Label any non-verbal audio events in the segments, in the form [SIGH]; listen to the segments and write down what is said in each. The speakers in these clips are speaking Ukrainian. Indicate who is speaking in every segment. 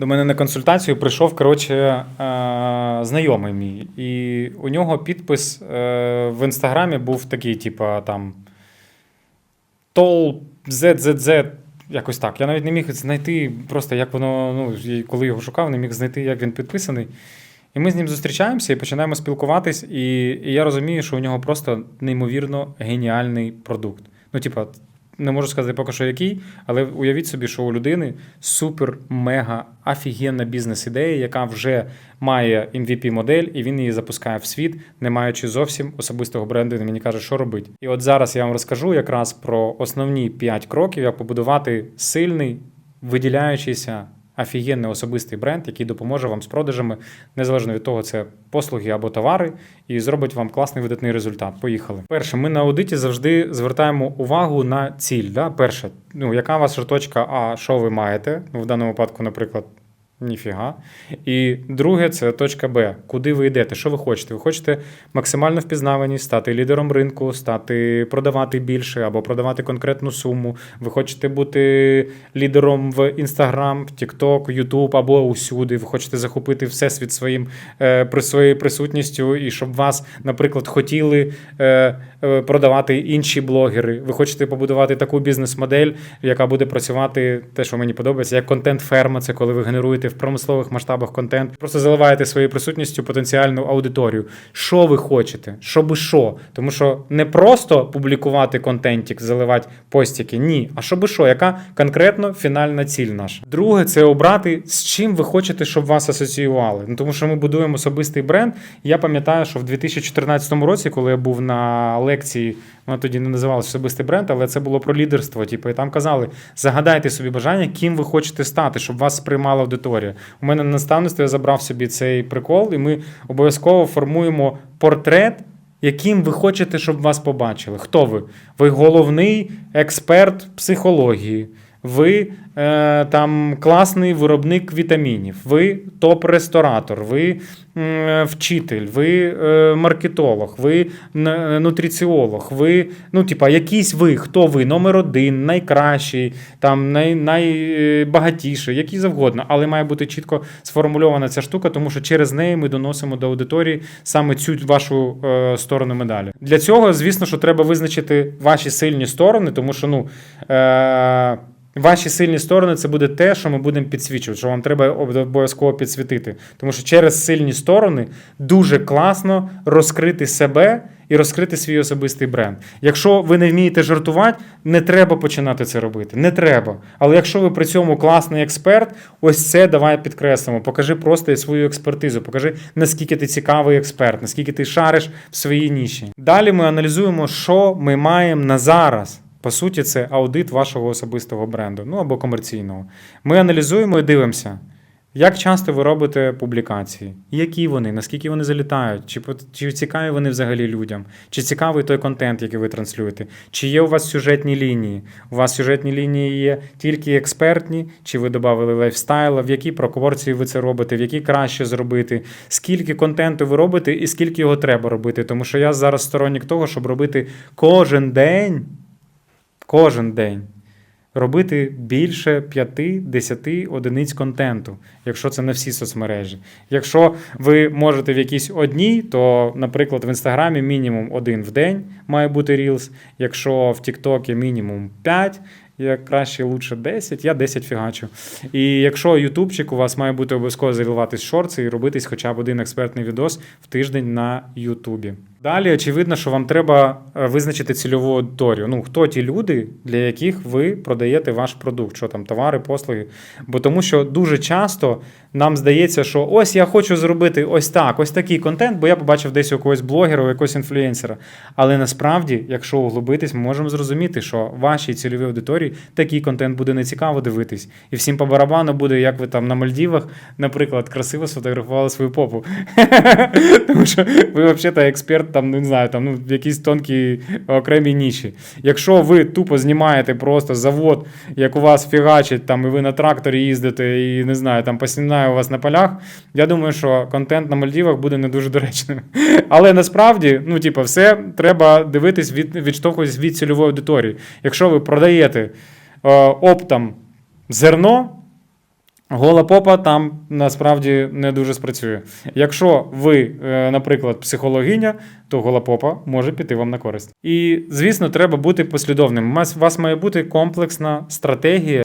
Speaker 1: До мене на консультацію прийшов коротше, е, знайомий мій. І у нього підпис е, в інстаграмі був такий, типа там ZZZ, якось так. Я навіть не міг знайти просто, як воно, ну, коли його шукав, не міг знайти, як він підписаний. І ми з ним зустрічаємося і починаємо спілкуватись, і, і я розумію, що у нього просто неймовірно геніальний продукт. Ну, типа, не можу сказати поки що який, але уявіть собі, що у людини супер, мега офігенна бізнес-ідея, яка вже має MVP-модель, і він її запускає в світ, не маючи зовсім особистого бренду. Він мені каже, що робити. І от зараз я вам розкажу якраз про основні 5 кроків, як побудувати сильний, виділяючийся. Офігенний особистий бренд, який допоможе вам з продажами, незалежно від того, це послуги або товари, і зробить вам класний видатний результат. Поїхали. Перше, ми на аудиті завжди звертаємо увагу на ціль. Да? Перше, ну яка ваша точка А, що ви маєте? Ну, в даному випадку, наприклад, ніфіга. І друге, це точка Б. Куди ви йдете? Що ви хочете? Ви хочете максимально впізнаваність, стати лідером ринку, стати продавати більше або продавати конкретну суму. Ви хочете бути лідером в Instagram, в TikTok, YouTube або усюди. Ви хочете захопити всесвіт своїм е, своєю присутністю, і щоб вас, наприклад, хотіли е, продавати інші блогери. Ви хочете побудувати таку бізнес-модель, яка буде працювати те, що мені подобається, як контент-ферма. Це коли ви генеруєте в промислових масштабах контент, просто заливаєте своєю присутністю потенціальну аудиторію. Що ви хочете? Що би що? Тому що не просто публікувати контентик, заливати постіки, ні. А що би що? Яка конкретно фінальна ціль наша? Друге, це обрати, з чим ви хочете, щоб вас асоціювали. Ну тому що ми будуємо особистий бренд. Я пам'ятаю, що в 2014 році, коли я був на лекції. Вона тоді не називалася особистий бренд, але це було про лідерство. Типу, і там казали: загадайте собі бажання, ким ви хочете стати, щоб вас сприймала аудиторія. У мене на наставництві я забрав собі цей прикол, і ми обов'язково формуємо портрет. Яким ви хочете, щоб вас побачили? Хто ви? Ви головний експерт психології, ви е, там класний виробник вітамінів, ви топ-ресторатор, ви м, вчитель, ви е, маркетолог, ви нутриціолог, ви, ну, типа, якийсь ви, хто ви, номер один, найкращий, там, най, найбагатіший, який завгодно, але має бути чітко сформульована ця штука, тому що через неї ми доносимо до аудиторії саме цю вашу е, сторону медалі. Для цього, звісно, що треба визначити ваші сильні сторони, тому що, ну. Е, Ваші сильні сторони це буде те, що ми будемо підсвічувати, що вам треба обов'язково підсвітити. Тому що через сильні сторони дуже класно розкрити себе і розкрити свій особистий бренд. Якщо ви не вмієте жартувати, не треба починати це робити. Не треба. Але якщо ви при цьому класний експерт, ось це давай підкреслимо. Покажи просто свою експертизу, покажи, наскільки ти цікавий експерт, наскільки ти шариш в своїй ніші. Далі ми аналізуємо, що ми маємо на зараз. По суті, це аудит вашого особистого бренду, ну або комерційного. Ми аналізуємо і дивимося, як часто ви робите публікації, які вони, наскільки вони залітають, чи, чи цікаві вони взагалі людям, чи цікавий той контент, який ви транслюєте, чи є у вас сюжетні лінії. У вас сюжетні лінії є тільки експертні, чи ви додали лайфстайла, в якій пропорції ви це робите, в якій краще зробити, скільки контенту ви робите і скільки його треба робити. Тому що я зараз сторонник того, щоб робити кожен день кожен день робити більше 5-10 одиниць контенту, якщо це на всі соцмережі. Якщо ви можете в якійсь одній, то, наприклад, в інстаграмі мінімум один в день має бути Reels, якщо в Тіктокі мінімум 5. Я краще лучше 10, я 10 фігачу. І якщо ютубчик у вас має бути обов'язково заливатись шорти і робитись хоча б один експертний відос в тиждень на Ютубі. Далі очевидно, що вам треба е, визначити цільову аудиторію. Ну, хто ті люди, для яких ви продаєте ваш продукт, що там товари, послуги. Бо тому що дуже часто нам здається, що ось я хочу зробити ось так, ось такий контент, бо я побачив десь у якогось блогера, у якогось інфлюенсера. Але насправді, якщо углубитись, ми можемо зрозуміти, що вашій цільовій аудиторії такий контент буде нецікаво дивитись. І всім по барабану буде, як ви там на Мальдівах, наприклад, красиво сфотографували свою попу. [LAUGHS] Тому що ви взагалі експерт там, не знаю, там ну, в якійсь тонкій окремій ніші. Якщо ви тупо знімаєте просто завод, як у вас фігачить, там, і ви на тракторі їздите, і не знаю, там посінає у вас на полях, я думаю, що контент на Мальдівах буде не дуже доречним. [LAUGHS] Але насправді, ну, типу, все треба дивитись від, відштовхуватись від цільової аудиторії. Якщо ви продаєте е, оптом зерно. Гола попа там насправді не дуже спрацює. Якщо ви, е, наприклад, психологиня, то гола попа може піти вам на користь. І, звісно, треба бути послідовним. У вас- У вас має бути комплексна стратегія,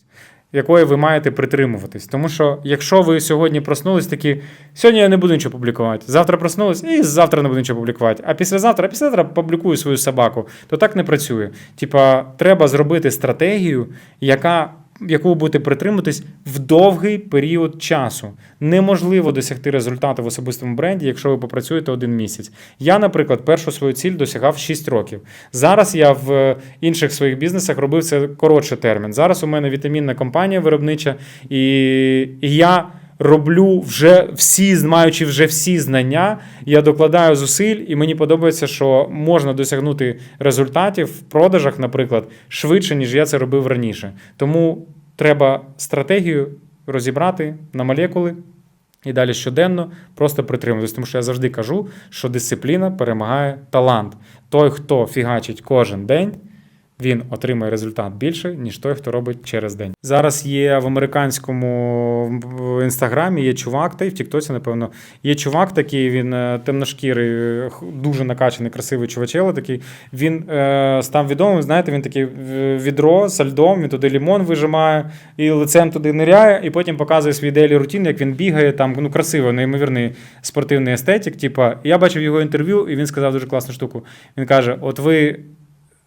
Speaker 1: якої ви маєте притримуватись. Тому що якщо ви сьогодні проснулись такі, сьогодні я не буду нічого публікувати, завтра проснулись і завтра не буду нічого публікувати, а післязавтра, а післязавтра публікую свою собаку, то так не працює. Типа, треба зробити стратегію, яка. Яку ви будете притримуватись в довгий період часу. Неможливо досягти результату в особистому бренді, якщо ви попрацюєте один місяць. Я, наприклад, першу свою ціль досягав 6 років. Зараз я в інших своїх бізнесах робив це коротше термін. Зараз у мене вітамінна компанія виробнича, і я роблю вже всі, маючи вже всі знання, я докладаю зусиль, і мені подобається, що можна досягнути результатів в продажах, наприклад, швидше, ніж я це робив раніше. Тому треба стратегію розібрати на молекули. І далі щоденно просто притримуватись, тому що я завжди кажу, що дисципліна перемагає талант. Той, хто фігачить кожен день, він отримає результат більше, ніж той, хто робить через день. Зараз є в американському інстаграмі є чувак, та й в Тіктоці, напевно, є чувак такий, він е, темношкірий, е, дуже накачаний, красивий чувачело такий. Він е, став відомим. Знаєте, він такий відро з льдом, він туди лімон вижимає і лицем туди ниряє, і потім показує свій дейлі рутін, як він бігає. Там ну красиво, неймовірний спортивний естетик. Типа, я бачив його інтерв'ю, і він сказав дуже класну штуку. Він каже: От ви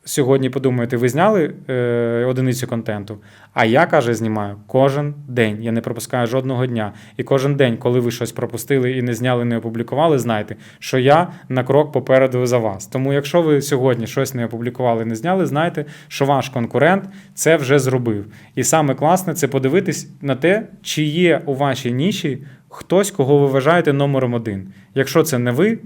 Speaker 1: сьогодні подумаєте, ви зняли е, одиницю контенту. А я каже, знімаю кожен день. Я не пропускаю жодного дня. І кожен день, коли ви щось пропустили і не зняли, не опублікували, знайте, що я на крок попереду за вас. Тому, якщо ви сьогодні щось не опублікували, не зняли, знайте, що ваш конкурент це вже зробив. І саме класне це подивитись на те, чи є у вашій ніші хтось, кого ви вважаєте номером один. Якщо це не ви,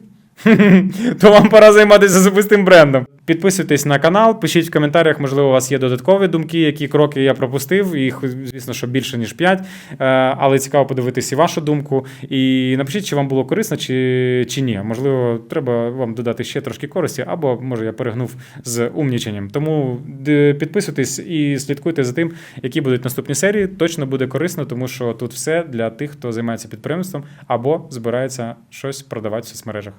Speaker 1: [LAUGHS] то вам пора займатися особистим брендом. Підписуйтесь на канал, пишіть в коментарях, можливо, у вас є додаткові думки, які кроки я пропустив. Їх, звісно, що більше, ніж 5. Але цікаво подивитися і вашу думку. І напишіть, чи вам було корисно, чи, чи ні. Можливо, треба вам додати ще трошки користі, або може я перегнув з умніченням. Тому підписуйтесь і слідкуйте за тим, які будуть наступні серії. Точно буде корисно, тому що тут все для тих, хто займається підприємством або збирається щось продавати в соцмережах.